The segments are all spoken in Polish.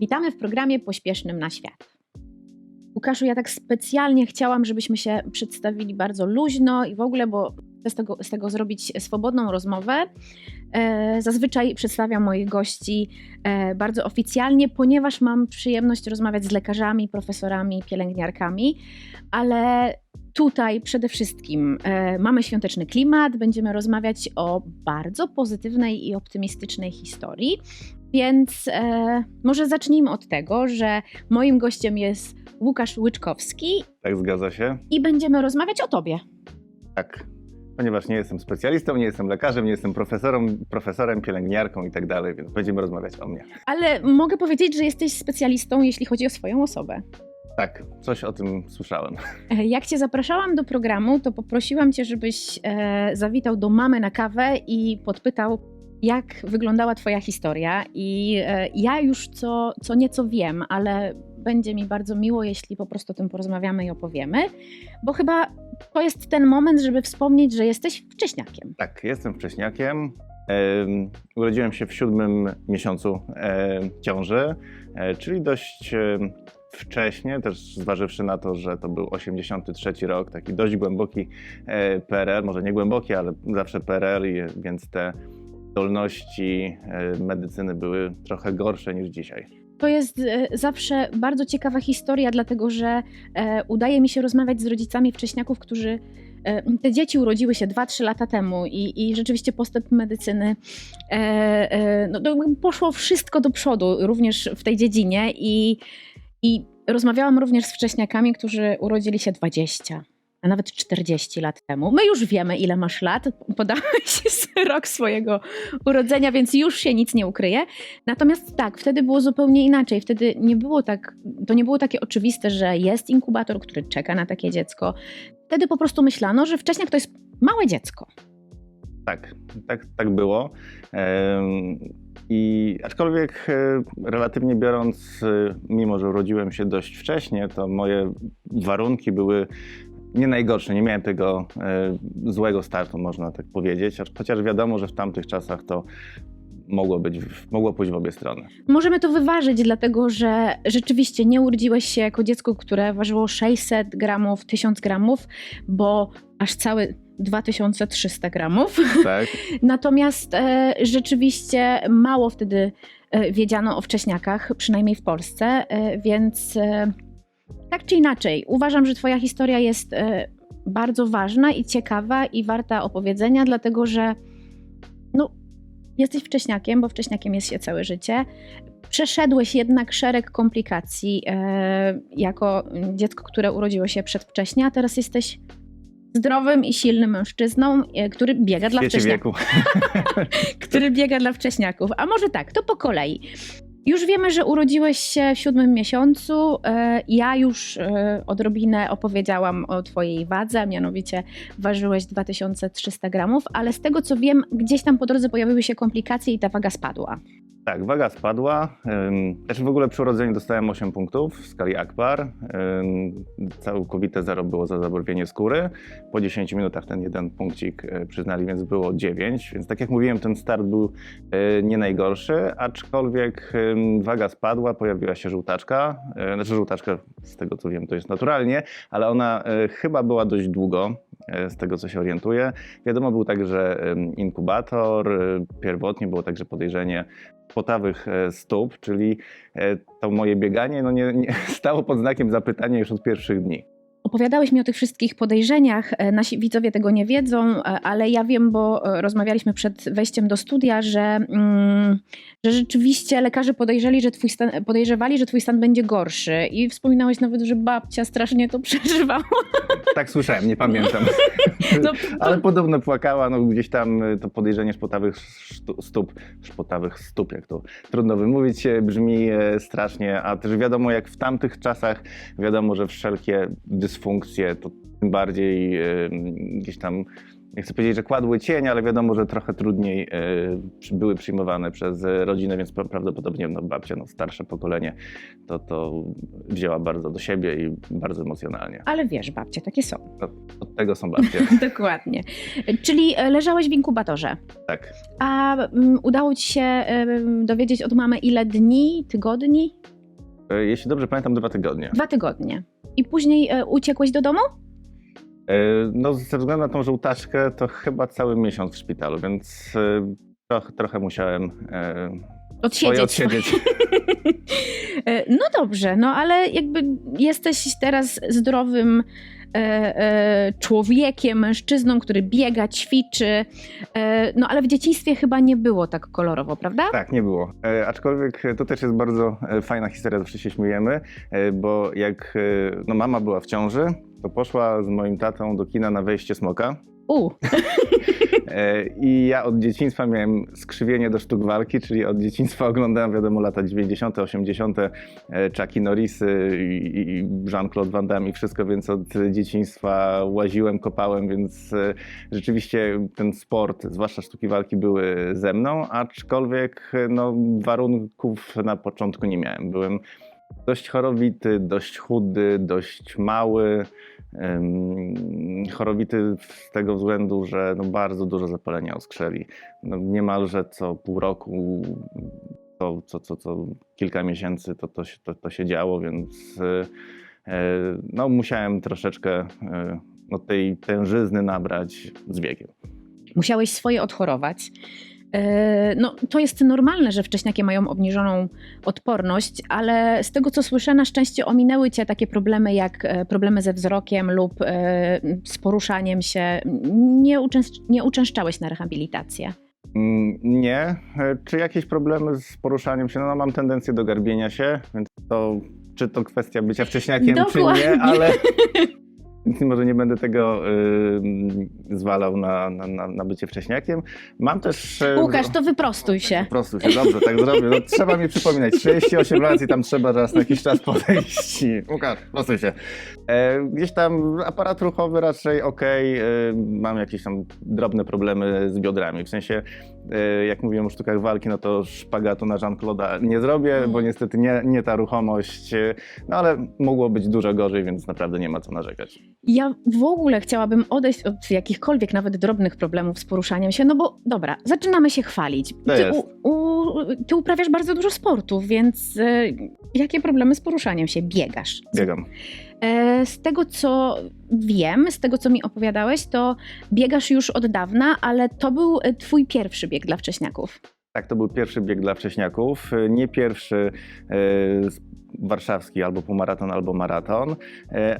Witamy w programie Pośpiesznym na świat. Łukaszu, ja tak specjalnie chciałam, żebyśmy się przedstawili bardzo luźno i w ogóle, bo chcę z tego, z tego zrobić swobodną rozmowę. E, zazwyczaj przedstawiam moich gości e, bardzo oficjalnie, ponieważ mam przyjemność rozmawiać z lekarzami, profesorami, pielęgniarkami, ale tutaj przede wszystkim e, mamy świąteczny klimat, będziemy rozmawiać o bardzo pozytywnej i optymistycznej historii. Więc e, może zacznijmy od tego, że moim gościem jest Łukasz Łyczkowski Tak zgadza się? i będziemy rozmawiać o tobie. Tak. Ponieważ nie jestem specjalistą, nie jestem lekarzem, nie jestem profesorem, profesorem pielęgniarką i tak dalej, więc będziemy rozmawiać o mnie. Ale mogę powiedzieć, że jesteś specjalistą, jeśli chodzi o swoją osobę. Tak, coś o tym słyszałem. E, Jak cię zapraszałam do programu, to poprosiłam cię, żebyś e, zawitał do mamy na kawę i podpytał, jak wyglądała twoja historia. I e, ja już co, co nieco wiem, ale będzie mi bardzo miło, jeśli po prostu o tym porozmawiamy i opowiemy, bo chyba to jest ten moment, żeby wspomnieć, że jesteś wcześniakiem. Tak, jestem wcześniakiem. Em, urodziłem się w siódmym miesiącu em, ciąży, e, czyli dość wcześnie, też zważywszy na to, że to był 83 rok, taki dość głęboki e, PRL, może nie głęboki, ale zawsze PRL, więc te zdolności e, medycyny były trochę gorsze niż dzisiaj. To jest e, zawsze bardzo ciekawa historia, dlatego że e, udaje mi się rozmawiać z rodzicami wcześniaków, którzy te dzieci urodziły się 2-3 lata temu i, i rzeczywiście postęp medycyny no, to poszło wszystko do przodu, również w tej dziedzinie i, i rozmawiałam również z wcześniakami, którzy urodzili się 20 a nawet 40 lat temu. My już wiemy, ile masz lat. Podałeś rok swojego urodzenia, więc już się nic nie ukryje. Natomiast tak, wtedy było zupełnie inaczej. Wtedy nie było tak, to nie było takie oczywiste, że jest inkubator, który czeka na takie dziecko. Wtedy po prostu myślano, że wcześniak to jest małe dziecko. Tak, tak, tak było. I aczkolwiek e, relatywnie biorąc, e, mimo że urodziłem się dość wcześnie, to moje warunki były nie najgorsze. Nie miałem tego e, złego startu, można tak powiedzieć. Chociaż wiadomo, że w tamtych czasach to mogło być, mogło pójść w obie strony. Możemy to wyważyć, dlatego że rzeczywiście nie urodziłeś się jako dziecko, które ważyło 600 gramów, 1000 gramów, bo aż całe 2300 gramów. Tak? Natomiast e, rzeczywiście mało wtedy e, wiedziano o wcześniakach, przynajmniej w Polsce, e, więc e, tak czy inaczej, uważam, że Twoja historia jest e, bardzo ważna i ciekawa i warta opowiedzenia, dlatego że no, jesteś wcześniakiem, bo wcześniakiem jest się całe życie. Przeszedłeś jednak szereg komplikacji e, jako dziecko, które urodziło się przedwcześnie, a teraz jesteś zdrowym i silnym mężczyzną, e, który biega dla wcześniaków który biega dla wcześniaków. A może tak, to po kolei. Już wiemy, że urodziłeś się w siódmym miesiącu. E, Ja już e, odrobinę opowiedziałam o Twojej wadze, mianowicie ważyłeś 2300 gramów, ale z tego co wiem, gdzieś tam po drodze pojawiły się komplikacje i ta waga spadła. Tak, waga spadła. Też w ogóle przy urodzeniu dostałem 8 punktów w skali Akbar. Całkowite zero było za zabarwienie skóry. Po 10 minutach ten jeden punkcik e, przyznali, więc było 9. Więc tak jak mówiłem, ten start był e, nie najgorszy, aczkolwiek waga spadła, pojawiła się żółtaczka. E, Znaczy żółtaczka, z tego co wiem, to jest naturalnie, ale ona chyba była dość długo, z tego co się orientuję. Wiadomo, był także inkubator, e, pierwotnie było także podejrzenie potawych e, stóp, czyli e, to moje bieganie no nie, nie stało pod znakiem zapytania już od pierwszych dni. Opowiadałeś mi o tych wszystkich podejrzeniach. E, Nasi widzowie tego nie wiedzą, e, ale ja wiem, bo e, rozmawialiśmy przed wejściem do studia, że, mm, że rzeczywiście lekarze podejrzeli, że twój stan, podejrzewali, że twój stan będzie gorszy. I wspominałeś nawet, że babcia strasznie to przeżywała. Tak słyszałem, nie pamiętam. No, Ale podobno płakała, no gdzieś tam to podejrzenie szpotawych stóp, szpotawych stóp, jak to trudno wymówić, brzmi strasznie, a też wiadomo, jak w tamtych czasach, wiadomo, że wszelkie dysfunkcje to tym bardziej e, gdzieś tam nie chcę powiedzieć, że kładły cień, ale wiadomo, że trochę trudniej e, były przyjmowane przez e, rodzinę, więc pra- prawdopodobnie no, babcia, no, starsze pokolenie, to, to wzięła bardzo do siebie i bardzo emocjonalnie. Ale wiesz, babcie, takie są. Od tego są babcie. Dokładnie. Czyli e, leżałeś w inkubatorze. tak. A mm, udało ci się em, dowiedzieć od mamy ile dni, tygodni? E, Jeśli dobrze pamiętam, dwa tygodnie. Dwa tygodnie. I później e, uciekłeś do domu? E, No, ze względu na tą żółtaczkę, to chyba cały miesiąc w szpitalu, więc e, trochę, trochę musiałem Odsiedzieć. odsiedzieć. No dobrze, no ale jakby jesteś teraz zdrowym człowiekiem, mężczyzną, który biega, ćwiczy. E, no ale w dzieciństwie chyba nie było tak kolorowo, prawda? Tak, nie było. E, aczkolwiek to też jest bardzo e, fajna historia, zawsze się śmiejemy, e, bo jak e, no, mama była w ciąży, to poszła z moim tatą do kina na wejście smoka. U, E, I ja od dzieciństwa miałem skrzywienie do sztuk walki, czyli od dzieciństwa oglądałem, wiadomo, lata 90., 80., e, Chucky Norrisy i, Jean-Claude Van Damme i wszystko, więc od dzieciństwa łaziłem, kopałem, więc e, rzeczywiście ten sport, zwłaszcza sztuki walki, były ze mną, aczkolwiek no, warunków na początku nie miałem. Byłem dość chorowity, dość chudy, dość mały. Ym, chorowity z tego względu, że no bardzo dużo zapalenia oskrzeli. No niemalże co pół roku, co, co, co, co kilka miesięcy to, to, to, to się działo, więc y, no, musiałem troszeczkę y, no, tej tężyzny nabrać z wiekiem. musiałeś swoje odchorować. E, No, to jest normalne, że wcześniakie mają obniżoną odporność, ale z tego co słyszę, na szczęście ominęły cię takie problemy jak e, problemy ze wzrokiem lub e, z poruszaniem się. Nie, uczęsz- nie uczęszczałeś na rehabilitację. Mm, Nie. Czy jakieś problemy z poruszaniem się? No, mam tendencję do garbienia się, więc to czy to kwestia bycia wcześniakiem, czy Dokładnie. nie, ale może nie będę tego y, zwalał na, na, na, na bycie wcześniakiem. Mam też... e, Łukasz, to wyprostuj się. Po prostu się, dobrze, tak zrobię. No, trzeba mi przypominać, 38 lat i tam trzeba raz na jakiś czas podejść. Łukasz, prostuj się. E, gdzieś tam aparat ruchowy raczej ok, e, mam jakieś tam drobne problemy z biodrami. W sensie, e, jak mówiłem o sztukach walki, no to szpagatu na Jean-Claude'a nie zrobię, Mm. bo niestety nie, nie ta ruchomość, no ale mogło być dużo gorzej, więc naprawdę nie ma co narzekać. Ja w ogóle chciałabym odejść od jakichkolwiek nawet drobnych problemów z poruszaniem się, no bo dobra, zaczynamy się chwalić. To Ty, jest. u, u, ty uprawiasz bardzo dużo sportów, więc e, jakie problemy z poruszaniem się? Biegasz. Biegam. E, z tego co wiem, z tego co mi opowiadałeś, to biegasz już od dawna, ale to był e, twój pierwszy bieg dla wcześniaków. Tak, to był pierwszy bieg dla wcześniaków. e, Nie pierwszy warszawski albo półmaraton, albo maraton.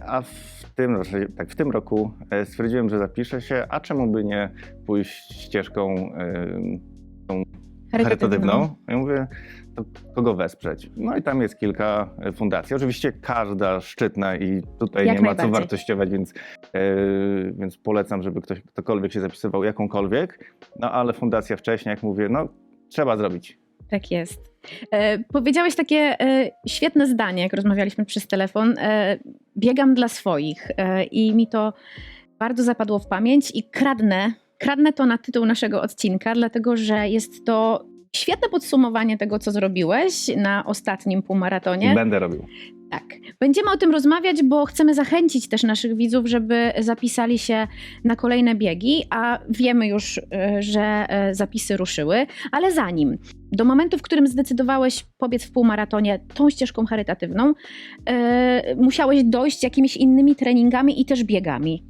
A w tym, tak, w tym roku stwierdziłem, że zapiszę się, a czemu by nie pójść ścieżką charytatywną. Ja mówię, kogo wesprzeć? No i tam jest kilka e, fundacji. Oczywiście każda szczytna i tutaj Jak nie ma co wartościować, więc, e, więc polecam, żeby ktoś, ktokolwiek się zapisywał, jakąkolwiek. No ale fundacja wcześniej, jak mówię, no trzeba zrobić. Tak jest. E, powiedziałeś takie e, świetne zdanie, jak rozmawialiśmy przez telefon. E, biegam dla swoich e, i mi to bardzo zapadło w pamięć i kradnę, kradnę to na tytuł naszego odcinka, dlatego że jest to świetne podsumowanie tego, co zrobiłeś na ostatnim półmaratonie. Będę robił. Tak. Będziemy o tym rozmawiać, bo chcemy zachęcić też naszych widzów, żeby zapisali się na kolejne biegi, a wiemy już, e, że e, zapisy ruszyły. Ale zanim, do momentu, w którym zdecydowałeś pobiec w półmaratonie tą ścieżką charytatywną, e, musiałeś dojść jakimiś innymi treningami i też biegami.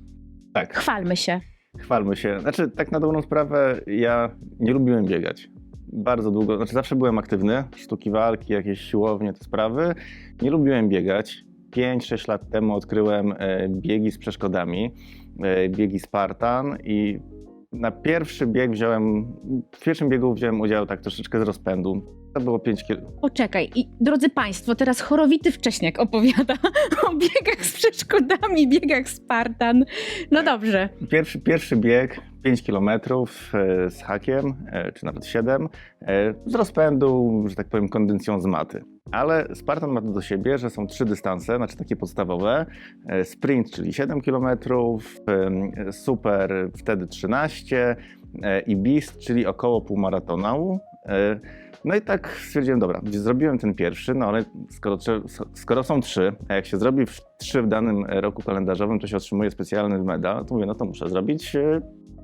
Tak. Chwalmy się. Chwalmy się. Znaczy, tak na dobrą sprawę, ja nie lubiłem biegać. Bardzo długo, znaczy zawsze byłem aktywny, sztuki walki, jakieś siłownie, te sprawy. Nie lubiłem biegać. 5-6 lat temu odkryłem e, biegi z przeszkodami, e, biegi Spartan i na pierwszy bieg wziąłem, w pierwszym biegu wziąłem udział tak troszeczkę z rozpędu. To było 5 kil. Poczekaj, i drodzy Państwo, teraz chorowity wcześniak opowiada o biegach z przeszkodami, biegach Spartan. No dobrze. Pierwszy, pierwszy bieg 5 km z hakiem, e, czy nawet 7, e, z rozpędu, że tak powiem, kondycją z maty. Ale Spartan ma to do siebie, że są trzy dystanse, znaczy takie podstawowe. E, Sprint, czyli 7 km, super wtedy 13 e, i Beast, czyli około półmaratonu. No i tak stwierdziłem, dobra, zrobiłem ten pierwszy, no ale skoro, skoro są trzy, a jak się zrobi w- trzy w danym roku kalendarzowym, to się otrzymuje specjalny medal, to mówię, no to muszę zrobić e,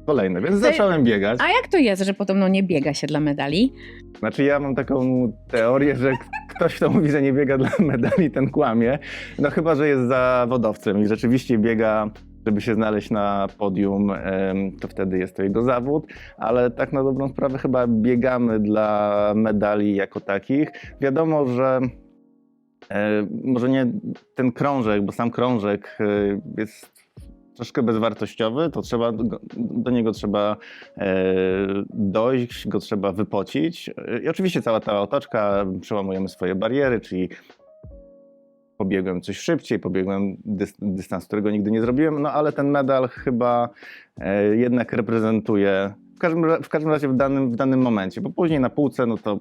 kolejny, więc zacząłem biegać. A jak to jest, że podobno nie biega się dla medali? Znaczy ja mam taką teorię, że ktoś, kto mówi, że nie biega dla medali, ten kłamie. No chyba, że jest zawodowcem i rzeczywiście biega, żeby się znaleźć na podium, to wtedy jest to jego zawód, ale tak na dobrą sprawę chyba biegamy dla medali jako takich. Wiadomo, że e, może nie ten krążek, bo sam krążek e, jest troszkę bezwartościowy, to trzeba, do, niego trzeba e, dojść, go trzeba wypocić. I oczywiście cała ta otoczka, przełamujemy swoje bariery, czyli pobiegłem coś szybciej, pobiegłem dys, dystans, którego nigdy nie zrobiłem, no ale ten medal chyba e, jednak reprezentuje, w każdym, w każdym razie w danym, w danym momencie, bo później na półce, no to,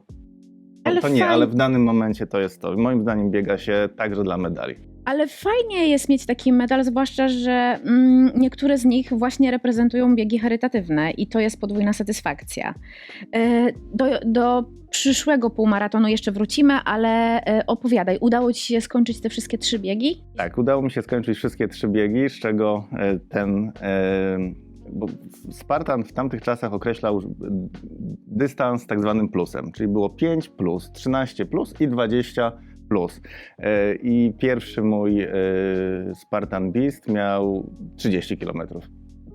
Ale to nie, ale w danym momencie to jest to. Moim zdaniem biega się także dla medali. Ale fajnie jest mieć taki medal, zwłaszcza, że mm, niektóre z nich właśnie reprezentują biegi charytatywne i to jest podwójna satysfakcja. E, Do, do przyszłego półmaratonu jeszcze wrócimy, ale e, opowiadaj, udało Ci się skończyć te wszystkie trzy biegi? Tak, udało mi się skończyć wszystkie trzy biegi, z czego e, ten. Bo Spartan w tamtych czasach określał dystans tak zwanym plusem, czyli było 5 plus, 13 plus i 20 plus. E, I pierwszy mój e, Spartan Beast miał 30 km.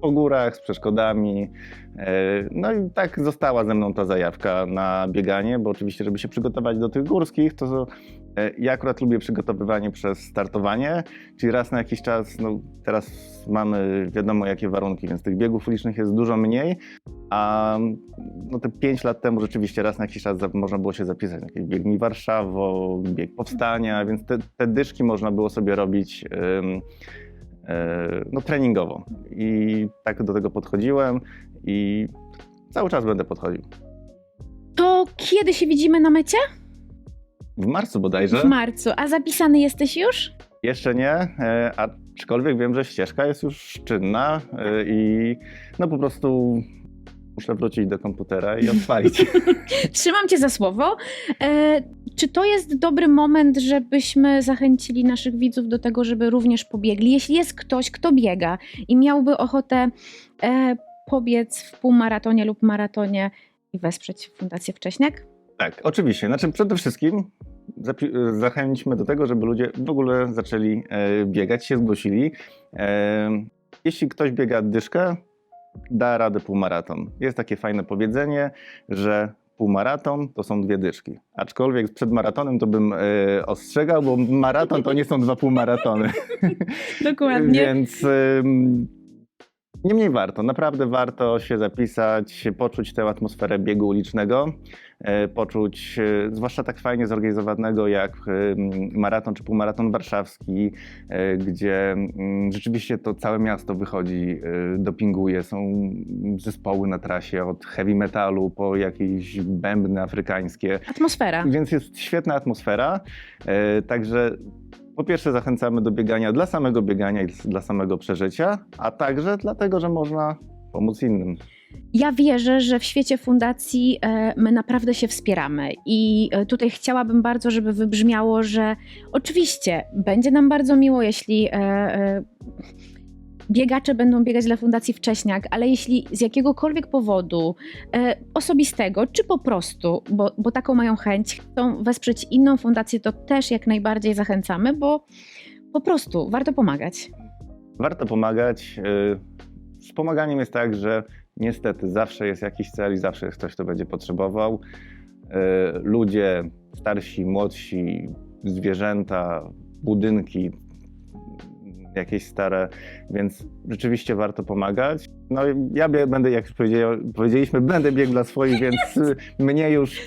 Po górach, z przeszkodami. E, No i tak została ze mną ta zajawka na bieganie, bo oczywiście, żeby się przygotować do tych górskich, to e, ja akurat lubię przygotowywanie przez startowanie, czyli raz na jakiś czas, no teraz mamy wiadomo jakie warunki, więc tych biegów ulicznych jest dużo mniej, a no te 5 lat temu rzeczywiście raz na jakiś czas za- można było się zapisać na jakiś bieg Dni Warszawo, bieg Powstania, więc te, te dyszki można było sobie robić no, treningowo. I tak do tego podchodziłem i cały czas będę podchodził. To kiedy się widzimy na mecie? W marcu bodajże. W marcu. A zapisany jesteś już? Jeszcze nie, e, aczkolwiek wiem, że ścieżka jest już czynna e, i no po prostu muszę wrócić do komputera i odpalić. Trzymam cię za słowo. E, czy to jest dobry moment, żebyśmy zachęcili naszych widzów do tego, żeby również pobiegli? Jeśli jest ktoś, kto biega i miałby ochotę e, pobiec w półmaratonie lub maratonie i wesprzeć Fundację Wcześniak? tak, oczywiście. Znaczy przede wszystkim zachęćmy do tego, żeby ludzie w ogóle zaczęli e, biegać, się zgłosili. E, jeśli ktoś biega dyszkę, da radę półmaraton. Jest takie fajne powiedzenie, że półmaraton to są dwie dyszki. Aczkolwiek przed maratonem to bym e, ostrzegał, bo maraton to nie są dwa półmaratony. Dokładnie. Więc ym, niemniej warto, naprawdę warto się zapisać, poczuć tę atmosferę biegu ulicznego, e, poczuć, e, zwłaszcza tak fajnie zorganizowanego jak ym, maraton czy półmaraton warszawski, e, gdzie mm, rzeczywiście to całe miasto wychodzi, e, dopinguje, są zespoły na trasie od heavy metalu po jakieś bębny afrykańskie. Atmosfera. Więc jest świetna atmosfera. E, także po pierwsze zachęcamy do biegania dla samego biegania i dla samego przeżycia, a także dlatego, że można pomóc innym. Ja wierzę, że w świecie fundacji e, my naprawdę się wspieramy i e, tutaj chciałabym bardzo, żeby wybrzmiało, że oczywiście będzie nam bardzo miło, jeśli e, biegacze będą biegać dla Fundacji Wcześniak, ale jeśli z jakiegokolwiek powodu e, osobistego, czy po prostu, bo, bo taką mają chęć, chcą wesprzeć inną fundację, to też jak najbardziej zachęcamy, bo po prostu warto pomagać. Warto pomagać. E, Z pomaganiem jest tak, że niestety zawsze jest jakiś cel i zawsze jest ktoś, kto będzie potrzebował. E, Ludzie starsi, młodsi, zwierzęta, budynki, jakieś stare, więc rzeczywiście warto pomagać. No i ja będę, jak już powiedzieliśmy, będę biegł dla swoich, więc y, mnie już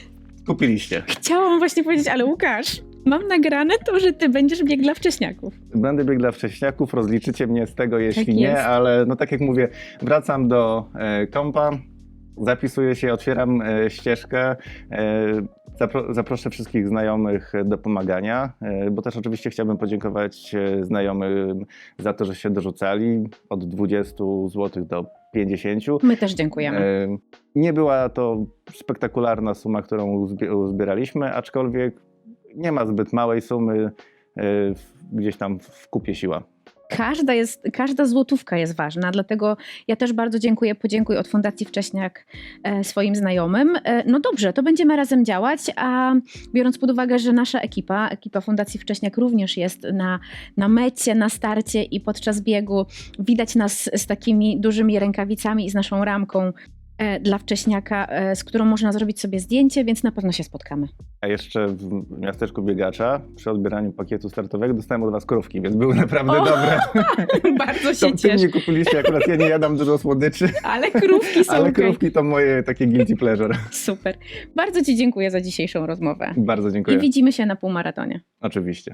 kupiliście. Chciałam właśnie powiedzieć, ale Łukasz, mam nagrane to, że ty będziesz biegł dla wcześniaków. Będę biegł dla wcześniaków, rozliczycie mnie z tego, jeśli Tak nie, ale no tak jak mówię, wracam do e, kompa Zapisuję się, otwieram e, ścieżkę. E, zapro, zaproszę wszystkich znajomych do pomagania, e, bo też oczywiście chciałbym podziękować znajomym za to, że się dorzucali od 20 zł do 50. My też dziękujemy. Nie była to spektakularna suma, którą uzbie- uzbieraliśmy, aczkolwiek nie ma zbyt małej sumy gdzieś tam w kupie siła. Każda, jest, każda złotówka jest ważna, dlatego ja też bardzo dziękuję, podziękuję od Fundacji Wcześniak e, swoim znajomym. E, no dobrze, to będziemy razem działać, a biorąc pod uwagę, że nasza ekipa, ekipa Fundacji Wcześniak również jest na, na mecie, na starcie i podczas biegu widać nas z takimi dużymi rękawicami i z naszą ramką dla wcześniaka, e, z którą można zrobić sobie zdjęcie, więc na pewno się spotkamy. A jeszcze w miasteczku biegacza przy odbieraniu pakietu startowego dostałem od was krówki, więc były naprawdę O, dobre. bardzo się cieszę, mnie kupiliście, akurat ja nie jadam dużo słodyczy, ale krówki są ale okej. krówki to moje takie guilty pleasure. Super. Bardzo Ci dziękuję za dzisiejszą rozmowę. Bardzo dziękuję. I widzimy się na półmaratonie. Oczywiście.